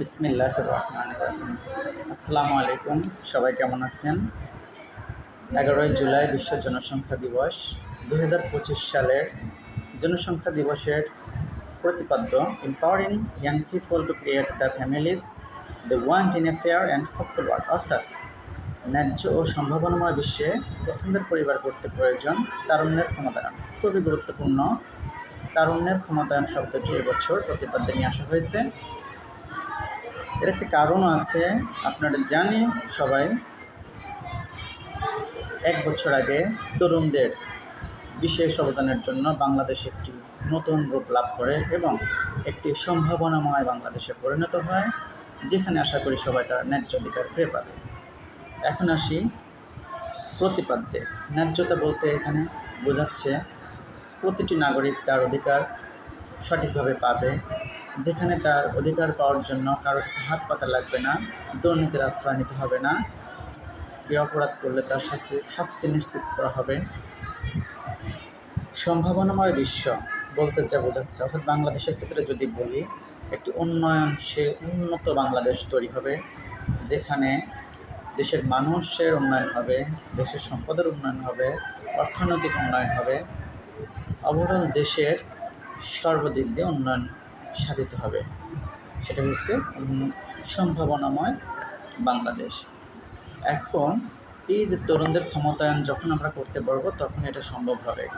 বিসমিল্লাহ রহমান রহিম। আসসালামু আলাইকুম সবাই কেমন আছেন? এগারোই জুলাই বিশ্ব জনসংখ্যা দিবস। দু হাজার পঁচিশ সালের জনসংখ্যা দিবসের প্রতিপাদ্য empowering young people to create the families the want in a fair and hopeful world অর্থাৎ, ন্যায্য ও সম্ভাবনাময় বিশ্বে পছন্দের পরিবার করতে প্রয়োজন তারুণ্যের ক্ষমতায়ন। খুবই গুরুত্বপূর্ণ তারুণ্যের ক্ষমতায়ন শব্দটি এবছর প্রতিপাদ্যে নিয়ে আসা হয়েছে। এর একটি কারণও আছে, আপনারা জানি সবাই, এক বছর আগে তরুণদের বিশেষ অবদানের জন্য বাংলাদেশ একটি নতুন রূপ লাভ করে এবং একটি সম্ভাবনাময় বাংলাদেশে পরিণত হয়, যেখানে আশা করি সবাই তার ন্যায্য অধিকার ফিরে পাবে। এখন আসি প্রতিপাদ্যে। ন্যায্যতা বলতে এখানে বোঝাচ্ছে, প্রতিটি নাগরিক তার অধিকার সঠিকভাবে পাবে যেখানে তার অধিকার পাওয়ার জন্য কারও কাছে হাত পাতা লাগবে না, দুর্নীতির আশ্রয় নিতে হবে না। কেউ অপরাধ করলে তার শাস্তি শাস্তি নিশ্চিত করা হবে। সম্ভাবনাময় বিশ্ব বলতে যা বোঝাচ্ছে, অর্থাৎ বাংলাদেশের ক্ষেত্রে যদি বলি, একটি উন্নয়নশীল উন্নত বাংলাদেশ তৈরি হবে, যেখানে দেশের মানুষের উন্নয়ন হবে, দেশের সম্পদের উন্নয়ন হবে, অর্থনৈতিক উন্নয়ন হবে। ওভারঅল দেশের সর্বদিক দিয়ে উন্নয়ন সাধিত হবে। সেটা হচ্ছে সম্ভাবনাময় বাংলাদেশ। এখন এই যে তরুণদের ক্ষমতায়ন যখন আমরা করতে পারব, তখন এটা সম্ভব হবে।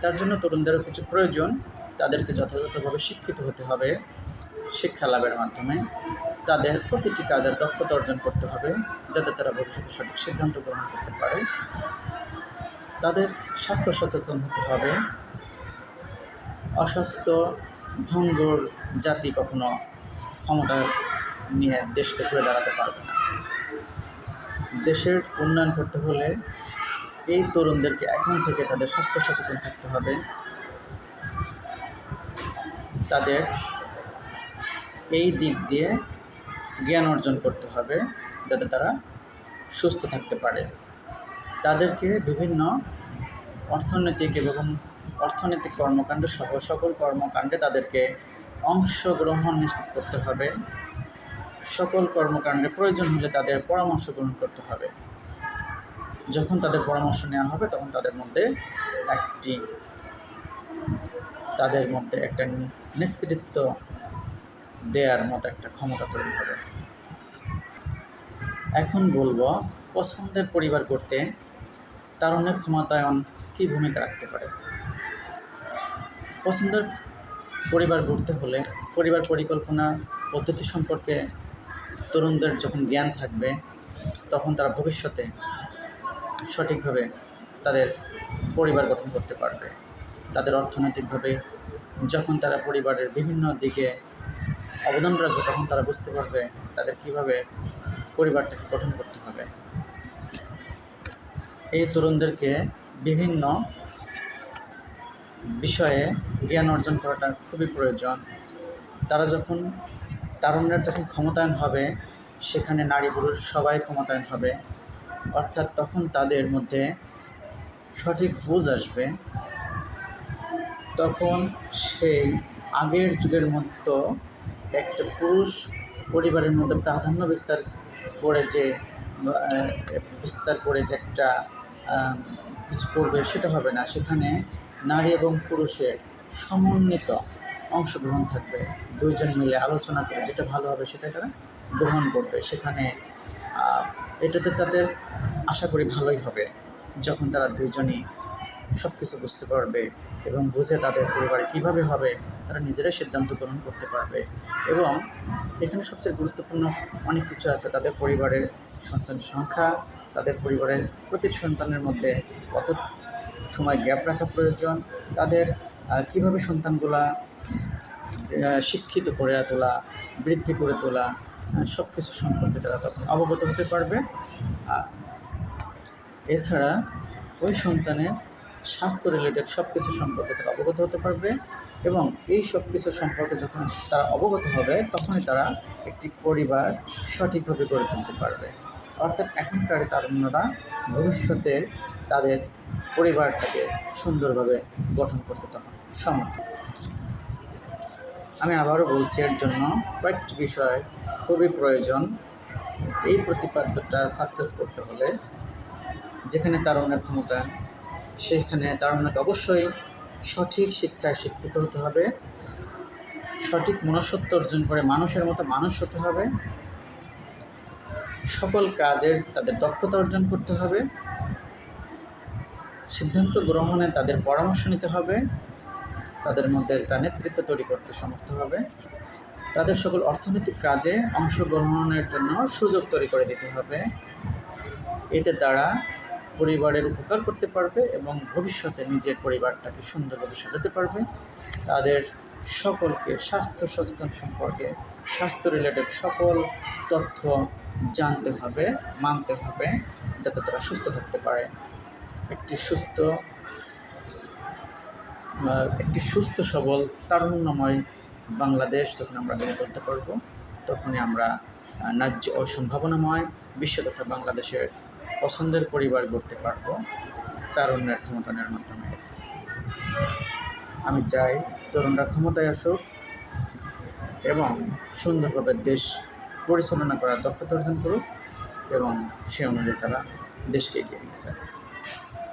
তার জন্য তরুণদেরও কিছু প্রয়োজন। তাদেরকে যথাযথভাবে শিক্ষিত হতে হবে শিক্ষা লাভের মাধ্যমে। তাদের প্রতিটি কাজের দক্ষতা অর্জন করতে হবে, যাতে তারা ভবিষ্যতে সঠিক সিদ্ধান্ত গ্রহণ করতে পারে। তাদের স্বাস্থ্য সচেতন হতে হবে। অস্বাস্থ্য ভঙ্গুর জাতি কখনো ক্ষমতা নিয়ে দেশকে ঘুরে দাঁড়াতে পারবে না। দেশের উন্নয়ন করতে হলে এই তরুণদেরকে এখন থেকে তাদের স্বাস্থ্য সচেতন থাকতে হবে। তাদের এই দিক দিয়ে জ্ঞান অর্জন করতে হবে যাতে তারা সুস্থ থাকতে পারে। তাদেরকে বিভিন্ন অর্থনৈতিক এবং অর্থনৈতিক কর্মকাণ্ড সহ সকল কর্মকাণ্ডে তাদেরকে অংশগ্রহণ নিশ্চিত করতে হবে। সকল কর্মকাণ্ডে প্রয়োজন হলে তাদের পরামর্শ গ্রহণ করতে হবে। যখন তাদের পরামর্শ নেওয়া হবে, তখন তাদের মধ্যে একটি, তাদের মধ্যে একটা নেতৃত্ব দেওয়ার মতো একটা ক্ষমতা তৈরি হবে। এখন বলব, পছন্দের পরিবার করতে তারুণ্যের ক্ষমতায়ন কী ভূমিকা রাখতে পারে? পছন্দের পরিবার গড়তে হলে পরিবার পরিকল্পনা, পদ্ধতি সম্পর্কে তরুণদের যখন জ্ঞান থাকবে, তখন তারা ভবিষ্যতে সঠিকভাবে তাদের পরিবার গঠন করতে পারবে। তাদের অর্থনৈতিকভাবে যখন তারা পরিবারের বিভিন্ন দিকে অবদান রাখবে, তখন তারা বুঝতে পারবে তাদের কীভাবে পরিবারটাকে গঠন করতে হবে। এই তরুণদেরকে বিভিন্ন বিষয়ে জ্ঞান অর্জন করাটা খুবই প্রয়োজন। তারা যখন তারুণ্যের যখন ক্ষমতায়ন হবে, সেখানে নারী পুরুষ সবাই ক্ষমতায়ন হবে। অর্থাৎ তখন তাদের মধ্যে সঠিক বুঝ আসবে। তখন সেই আগের যুগের মতো একটা পুরুষ পরিবারের মধ্যে প্রাধান্য বিস্তার করে যে বিস্তার করে যে একটা কিছু করবে, সেটা হবে না। সেখানে নারী এবং পুরুষের সমন্বিত অংশগ্রহণ থাকবে। দুইজন মিলে আলোচনা করে যেটা ভালো হবে সেটা তারা গ্রহণ করবে। সেখানে এটাতে তাদের আশা করি ভালোই হবে যখন তারা দুইজনই সব কিছু বুঝতে পারবে এবং বুঝে তাদের পরিবার কীভাবে হবে, তারা নিজেরাই সিদ্ধান্ত গ্রহণ করতে পারবে এবং এখানে সবচেয়ে গুরুত্বপূর্ণ অনেক কিছু আছে। তাদের পরিবারের সন্তান সংখ্যা, তাদের পরিবারের প্রতিটি সন্তানের মধ্যে কত সময় গ্যাপ রাখা প্রয়োজন, তাদের কীভাবে সন্তানগুলা শিক্ষিত করে তোলা, বৃদ্ধি করে তোলা সব কিছু সম্পর্কে তারা তখন অবগত হতে পারবে। এছাড়া ওই সন্তানের স্বাস্থ্য রিলেটেড সব কিছু সম্পর্কে তারা অবগত হতে পারবে এবং এই সব কিছু সম্পর্কে যখন তারা অবগত হবে, তখনই তারা একটি পরিবার সঠিকভাবে গড়ে তুলতে পারবে। অর্থাৎ এখনকার তারুণ্যরা ভবিষ্যতে তাদের পরিবারটাকে সুন্দরভাবে গঠন করতে তখন সমর্থ আমি আবারও বলছি, এর জন্য কয়েকটি বিষয় খুবই প্রয়োজন। এই প্রতিপাদ্যটা সাকসেস করতে হলে যেখানে তারুণ্যের ক্ষমতায়ন সেখানে তারুণ্যকে অবশ্যই সঠিক শিক্ষায় শিক্ষিত হতে হবে। সঠিক মনুষ্যত্ব অর্জন করে মানুষের মতো মানুষ হতে হবে। সকল কাজের তাদের দক্ষতা অর্জন করতে হবে। সিদ্ধান্ত গ্রহণে তাদের পরামর্শ নিতে হবে। তাদের মধ্যে একটা নেতৃত্ব তৈরি করতে সমর্থ হবে। তাদের সকল অর্থনৈতিক কাজে অংশগ্রহণের জন্য সুযোগ তৈরি করে দিতে হবে। এতে তারা পরিবারের উপকার করতে পারবে এবং ভবিষ্যতে নিজের পরিবারটাকে সুন্দরভাবে সাজাতে পারবে। তাদের সকলকে স্বাস্থ্য সচেতন সম্পর্কে, স্বাস্থ্য রিলেটেড সকল তথ্য জানতে হবে, মানতে হবে, যাতে তারা সুস্থ থাকতে পারে। একটি সুস্থ একটি সুস্থ, সবল, তারুণ্যময় বাংলাদেশ যখন আমরা গড়ে তুলতে পারব, তখনই আমরা ন্যায্য ও সম্ভাবনাময় বিশ্ব তথা বাংলাদেশের পছন্দের পরিবার গড়তে পারব তারুণ্যের ক্ষমতায়নের মাধ্যমে। আমি চাই তরুণরা ক্ষমতায় আসুক এবং সুন্দরভাবে দেশ পরিচালনা করার দক্ষতা অর্জন করুক এবং সে অনুযায়ী তারা দেশকে এগিয়ে নিয়ে যায়